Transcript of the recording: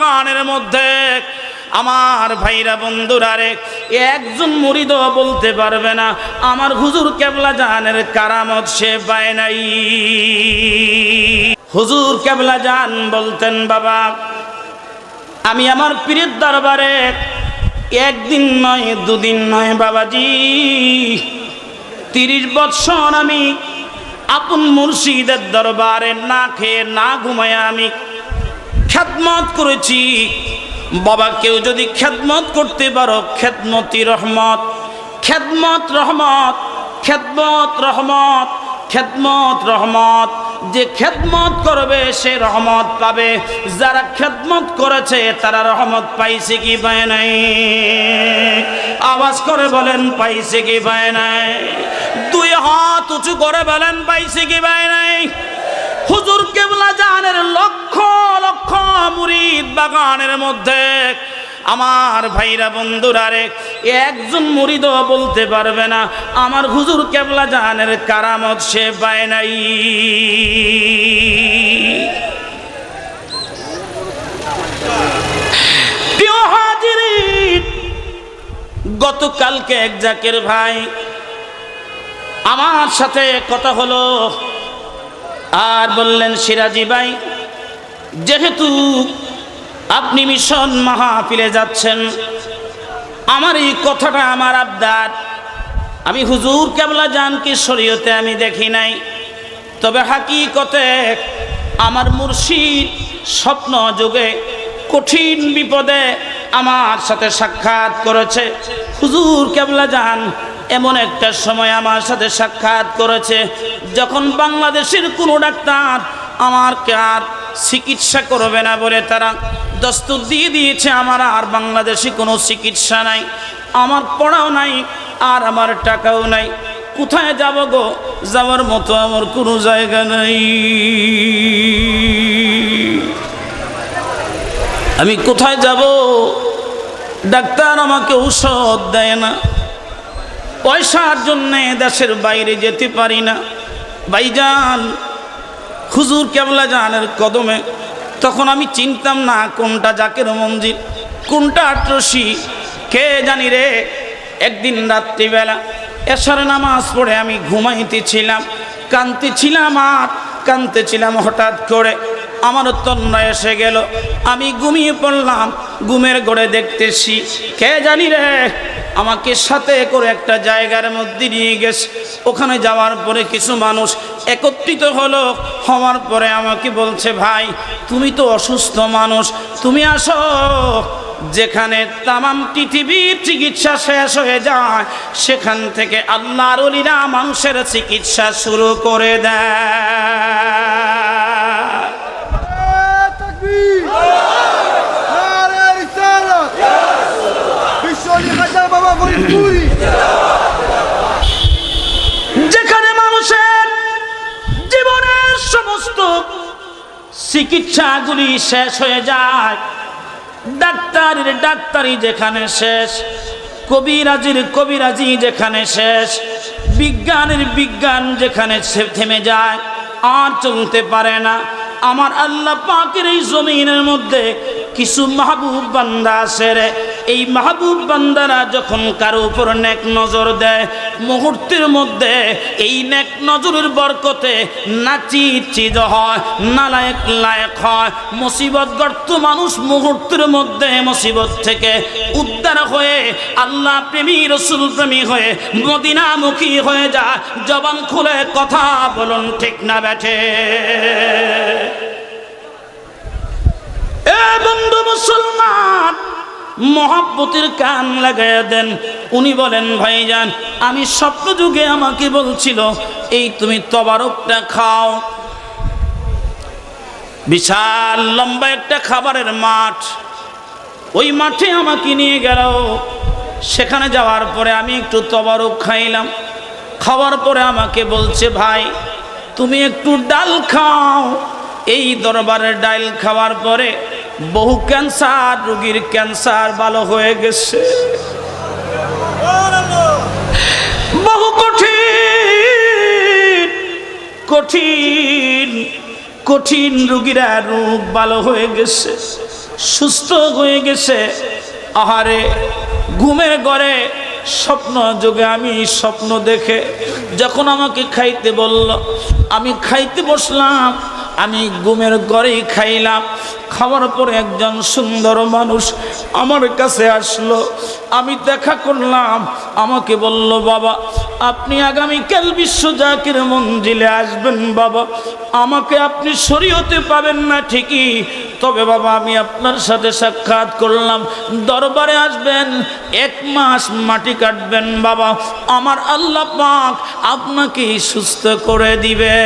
বাগানের মধ্যে আমার ভাইরা বন্ধুরা রে, একজন মুরিদ বলতে পারবে না, আমার হুজুর কেবলা জাহানের কারামত সে পায় নাই। হুজুর কেবলা জান বলতেন, বাবা, আমি আমার পীরের দরবারে একদিন নয়, দুদিন নয়, বাবাজি, তিরিশ বৎসর আমি আপন মুর্শিদের দরবারে না খেয়ে না ঘুমায় আমি খ্যাতমত করেছি। বাবা, কেউ যদি খ্যাতমত করতে পারো, খেদমতি রহমত, খেদমত রহমত খেদমত রহমত খেদমত রহমত। যে খেদমত করবে, সে রহমত পাবে। যারা খেদমত করেছে, তারা রহমত পাইছে কি পায় নাই? আওয়াজ করে বলেন, পাইছে কি পায় নাই? দুই হাত উঁচু করে বলেন, পাইছে কি পায় নাই? হুজুর কেবলা জানের লক্ষ লক্ষ মুরিদ বাগানের মধ্যে আমার ভাইরা বন্ধুরা রে, একজন মুরিদ বলতে পারবে না, আমার হুজুর কেবলা জাহানের কারামত সে পায় নাই। গতকালকে এক জাকের ভাই আমার সাথে কথা হলো, আর বললেন, সিরাজি ভাই যেহেতু আপনি মিশন মাহফিলে যাচ্ছেন, আমার এই কথাটা আমার আবদার। আমি হুজুর কেবলা জানকি শরীয়তে আমি দেখি নাই, তবে হাকিকতে আমার মুর্শিদ স্বপ্ন যুগে কঠিন বিপদে আমার সাথে সাক্ষাৎ করেছে। হুজুর কেবলা জান এমন একটা সময় আমার সাথে সাক্ষাৎ করেছে, যখন বাংলাদেশের কোনো ডাক্তার আমার আর চিকিৎসা করবে না বলে তারা দস্তুর দিয়ে দিয়েছে, আমার আর বাংলাদেশে কোনো চিকিৎসা নাই, আমার পড়াও নাই আর আমার টাকাও নাই। কোথায় যাব গো? যাওয়ার মতো আমার কোনো জায়গা নাই। আমি কোথায় যাব? ডাক্তার আমাকে ঔষধ দেয় না। পয়সার জন্যে দেশের বাইরে যেতে পারি না। ভাইজান হুজুর কেবলা জানের কদমে তখন আমি চিনতাম না কোনটা জাকের মঞ্জির কোনটা আটরসি, কে জানি রে? একদিন রাত্রিবেলা এসার নামাজ পড়ে আমি ঘুমাইতেছিলাম কানতেছিলাম আর কানতেছিলাম হঠাৎ করে। আমার তন্ন এসে গেল, আমি ঘুমিয়ে পড়লাম, ঘুমের গড়ে দেখতেছি, কে জানি রে? আমাকে সাথে করে একটা জায়গার মধ্যে নিয়ে গেছে। ওখানে যাওয়ার পরে কিছু মানুষ একত্রিত হলো, হওয়ার পরে আমাকে বলছে, ভাই, তুমি তো অসুস্থ মানুষ, তুমি আসো। যেখানে তাম পৃথিবীর চিকিৎসা শেষ হয়ে যায়, সেখান থেকে আল্লাহর মানুষের চিকিৎসা শুরু করে দেয়। সমস্ত চিকিৎসাগুলি শেষ হয়ে যায়। ডাক্তারের ডাক্তারি যেখানে শেষ, কবিরাজির কবিরাজি যেখানে শেষ, বিজ্ঞানের বিজ্ঞান যেখানে থেমে যায়, আর চলতে পারে না। আমার আল্লাহ পাকের এই জমিনের মধ্যে কিছু মাহবুব বান্দা আছে রে। এই মাহবুব বান্দারা যখন কারও উপর নেক নজর দেয়, মুহূর্তের মধ্যে এই নেক নজরের বরকতে নাচি চিজ হয় নালায়ক লায়ক হয়। মুসিবত গর্ত মানুষ মুহূর্তের মধ্যে মুসিবত থেকে উদ্ধার হয়ে আল্লাহ প্রেমী, রসুল প্রেমী হয়ে মদিনামুখী হয়ে যায়। জবান খুলে কথা বলুন ঠিক না ব্যাঠে। এ বন্ধু মুসলমান, মহাব্বতের কান লাগাইয়া দেন। উনি বলেন, ভাইজান, আমি স্বপ্ন যুগে আমাকে বলছিল, এই তুমি তবারকটা খাও। বিশাল লম্বা একটা খাবারের মাঠ, ওই মাঠে আমাকে নিয়ে গেল। সেখানে যাওয়ার পরে আমি একটু তবারক খাইলাম। খাওয়ার পরে আমাকে বলছে, ভাই, তুমি একটু ডাল খাও। এই দরবারের ডাল খাওয়ার পরে বহু ক্যান্সার, রোগীর ক্যান্সার ভালো হয়ে গেছে। বহু কঠিন কঠিন কঠিন রুগীরা রোগ ভালো হয়ে গেছে, সুস্থ হয়ে গেছে। আহারে ঘুমের ঘরে স্বপ্ন যোগে আমি স্বপ্ন দেখে যখন আমাকে খাইতে বলল, আমি খাইতে বসলাম আমি গুমের ঘরেই খাইলাম। খাওয়ার পরে একজন সুন্দর মানুষ আমার কাছে আসলো। আমি দেখা করলাম, আমাকে বলল, বাবা, আপনি আগামীকাল বিশ্ব জাকির মঞ্জিলে আসবেন, বাবা। আমাকে আপনি শরীয়তে পাবেন না ঠিকই। তবে বাবা, আমি আপনার সাথে সাক্ষাৎ করলাম। দরবারে আসবেন, এক মাস মাটি কাটবেন, বাবা। আমার আল্লাহ পাক আপনাকে সুস্থ করে দিবে।